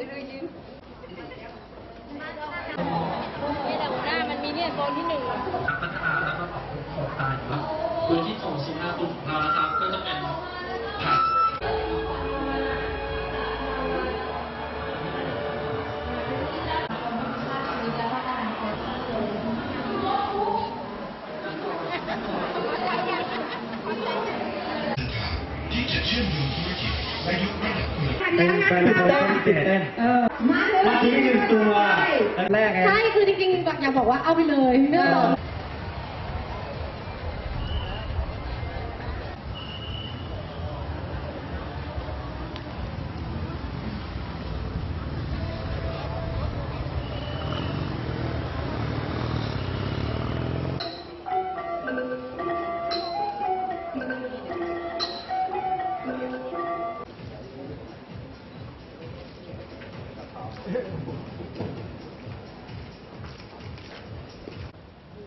นี่แต่หัหน้ามันมีเนี่ยโซนที่หนึ่งโคนที่ของโซหน้าตุ่มรานรัก็จะเป็นผักชื่อมโยงธุร ตื่นเต้นเออมาเลยมาที่หนึ่งตัวแรกไงใช่คือจริงๆอยากบอกว่าเอาไปเลยไม่ต้อ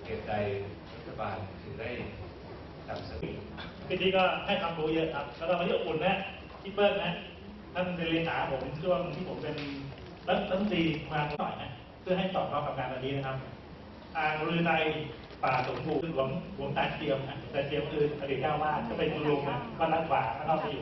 เหตุใดรัฐบาลถึงได้ตัดสติพี่ที่ก็ให้ความรู้เยอะครับ แล้วก็วันนี้อบอุ่นนะพี่เปิ้ลนะ ท่านเป็นเลขาผมช่วงที่ผมเป็นรัฐมนตรีมาหน่อยนะ เพื่อให้สอดคล้องกับงานวันนี้นะครับอ่างลือในป่าสมบูรณ์หลวงหลวงตาเทียมนะตาเทียมคืออดีตเจ้าวาดก็เป็นคุณลุงนะก็รักป่าแล้วก็ไปอยู่